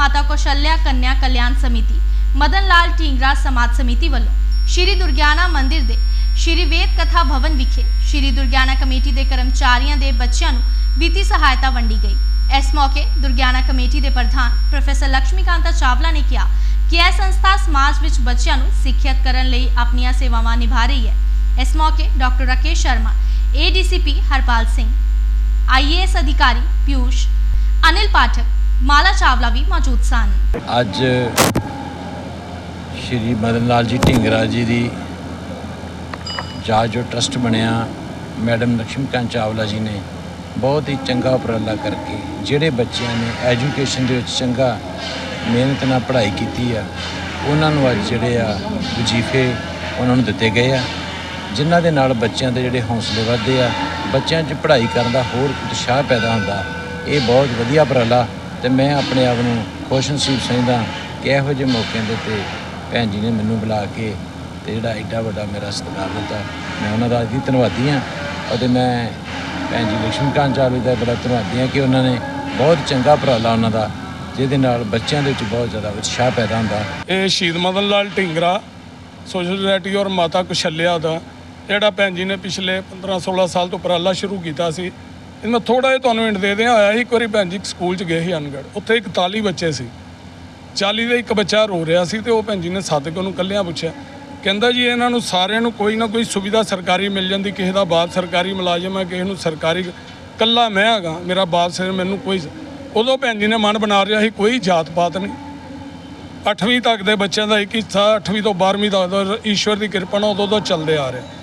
ਮਾਤਾ ਕੌਸ਼ਲਿਆ ਕੰਨਿਆ ਕਲਿਆਣ ਸਮਿਤੀ, ਮਦਨ ਲਾਲ ਢੀਂਗਰਾ ਸਮਾਜ ਸਮਿਤੀ ਵੱਲੋਂ ਸ਼੍ਰੀ ਦੁਰਗਿਆਨਾ ਮੰਦਿਰ ਦੇ ਸ਼੍ਰੀ ਵੇਦ ਕਥਾ ਭਵਨ ਵਿਖੇ ਸ਼੍ਰੀ ਦੁਰਗਿਆਨਾ ਕਮੇਟੀ ਦੇ ਕਰਮਚਾਰੀਆਂ ਦੇ ਬੱਚਿਆਂ ਨੂੰ ਵਿੱਤੀ ਸਹਾਇਤਾ ਵੰਡੀ ਗਈ। ਇਸ ਮੌਕੇ ਦੁਰਗਿਆਨਾ ਕਮੇਟੀ ਦੇ ਪ੍ਰਧਾਨ ਪ੍ਰੋਫੈਸਰ ਲక్ష్ਮੀਕਾਂਤਾ ਚਾਵਲਾ ਨੇ ਕਿਹਾ ਕਿ ਇਹ ਸੰਸਥਾ ਸਮਾਜ ਵਿੱਚ ਬੱਚਿਆਂ ਨੂੰ ਸਿੱਖਿਅਤ ਕਰਨ ਲਈ ਆਪਣੀਆਂ ਸੇਵਾਵਾਂ ਨਿਭਾ ਰਹੀ ਹੈ। ਇਸ ਮੌਕੇ doctor Rakesh Sharma ADCP Harpal Singh IAS ਅਧਿਕਾਰੀ ਪਿਊਸ਼ ਅਨਿਲ ਪਾਠਕ ਮਾਲਾ ਚਾਵਲਾ ਵੀ ਮੌਜੂਦ ਸਨ। ਅੱਜ ਸ਼੍ਰੀ ਮਦਨ ਲਾਲ ਜੀ ਢਿੰਗਰਾ ਜੀ ਦੀ ਜਾਜ ਜੋ ਟਰਸਟ ਬਣਿਆ ਮੈਡਮ ਲక్ష్ਮੀਕਾਂਤ ਚਾਵਲਾ ਜੀ ਨੇ। ਬਹੁਤ ਹੀ ਚੰਗਾ ਉਪਰਾਲਾ ਕਰਕੇ ਜਿਹੜੇ ਬੱਚਿਆਂ ਨੇ ਐਜੂਕੇਸ਼ਨ ਦੇ ਵਿੱਚ ਚੰਗਾ ਮਿਹਨਤ ਨਾਲ ਪੜ੍ਹਾਈ ਕੀਤੀ ਆ, ਉਹਨਾਂ ਨੂੰ ਅੱਜ ਜਿਹੜੇ ਆ ਵਜ਼ੀਫੇ ਉਹਨਾਂ ਨੂੰ ਦਿੱਤੇ ਗਏ ਆ। ਜਿਨ੍ਹਾਂ ਦੇ ਨਾਲ ਬੱਚਿਆਂ ਦੇ ਜਿਹੜੇ ਹੌਸਲੇ ਵਧਦੇ ਆ, ਬੱਚਿਆਂ 'ਚ ਪੜ੍ਹਾਈ ਕਰਨ ਦਾ ਹੋਰ ਉਤਸ਼ਾਹ ਪੈਦਾ ਹੁੰਦਾ, ਇਹ ਬਹੁਤ ਵਧੀਆ ਉਪਰਾਲਾ ਤੇ ਮੈਂ ਆਪਣੇ ਆਪ ਨੂੰ ਖੁਸ਼ ਨਸੀਬ ਸਮਝਦਾ ਕਿ ਇਹੋ ਜਿਹੇ ਮੌਕਿਆਂ ਦੇ ਉੱਤੇ ਭੈਣ ਜੀ ਨੇ ਮੈਨੂੰ ਬੁਲਾ ਕੇ ਤੇ ਜਿਹੜਾ ਐਡਾ ਵੱਡਾ ਮੇਰਾ ਸਤਿਕਾਰ ਦਿੱਤਾ। ਮੈਂ ਉਹਨਾਂ ਦਾ ਵੀ ਧੰਨਵਾਦੀ ਹਾਂ ਅਤੇ ਮੈਂ ਭੈਣ ਜੀ ਲక్ష్ਮੀਕਾਂਤ ਚਾਵਲਾ ਦਾ ਬੜਾ ਧੰਨਵਾਦੀ ਹਾਂ ਕਿ ਉਹਨਾਂ ਨੇ ਬਹੁਤ ਚੰਗਾ ਉਪਰਾਲਾ ਉਹਨਾਂ ਦਾ, ਜਿਹਦੇ ਨਾਲ ਬੱਚਿਆਂ ਦੇ ਵਿੱਚ ਬਹੁਤ ਜ਼ਿਆਦਾ ਉਤਸ਼ਾਹ ਪੈਦਾ ਹੁੰਦਾ। ਇਹ ਸ਼ਹੀਦ ਮਦਨ ਲਾਲ ਢਿੰਗਰਾ ਸੋਸ਼ਲ ਔਰ ਮਾਤਾ ਕੁਸ਼ਲਿਆ ਦਾ, ਜਿਹੜਾ ਭੈਣ ਜੀ ਨੇ ਪਿਛਲੇ 15 16 ਸਾਲ ਤੋਂ ਉਪਰਾਲਾ ਸ਼ੁਰੂ ਕੀਤਾ ਸੀ। ਇਹ ਮੈਂ ਥੋੜਾ ਜਿਹਾ ਤੁਹਾਨੂੰ ਹਿੰਟ ਦੇ ਦਿਆਂ, ਆਇਆ ਸੀ ਇੱਕ ਵਾਰੀ ਭੈਣ ਜੀ ਇੱਕ ਸਕੂਲ 'ਚ ਗਏ ਸੀ ਅਨਗੜ ਉੱਥੇ 41 ਬੱਚੇ ਸੀ। 40 ਦਾ ਇੱਕ ਬੱਚਾ ਰੋ ਰਿਹਾ ਸੀ ਤੇ ਉਹ ਭੈਣ ਜੀ ਨੇ ਸੱਦ ਕੇ ਉਹਨੂੰ ਕੱਲਿਆਂ ਪੁੱਛਿਆ। ਕਹਿੰਦਾ ਜੀ ਇਹਨਾਂ ਨੂੰ ਸਾਰਿਆਂ ਨੂੰ ਕੋਈ ਨਾ ਕੋਈ ਸੁਵਿਧਾ ਸਰਕਾਰੀ ਮਿਲ ਜਾਂਦੀ, ਕਿਸੇ ਦਾ ਬਾਪ ਸਰਕਾਰੀ ਮੁਲਾਜ਼ਮ ਹੈ, ਕਿਸੇ ਨੂੰ ਸਰਕਾਰੀ ਕੱਲਾ ਮੈਂ ਹੈਗਾ, ਮੇਰਾ ਬਾਪ ਸਿਰ ਮੈਨੂੰ ਕੋਈ ਉਦੋਂ ਭੈਣ ਜੀ ਨੇ ਮਨ ਬਣਾ ਰਿਹਾ ਸੀ ਕੋਈ ਜਾਤ ਪਾਤ ਨਹੀਂ। 8ਵੀਂ ਤੱਕ ਦੇ ਬੱਚਿਆਂ ਦਾ ਇੱਕ ਹਿੱਸਾ 8ਵੀਂ ਤੋਂ 12ਵੀਂ ਤੱਕ ਈਸ਼ਵਰ ਦੀ ਕਿਰਪਾ ਨਾਲ ਉਦੋਂ ਤੋਂ ਚੱਲਦੇ ਆ ਰਿਹਾ।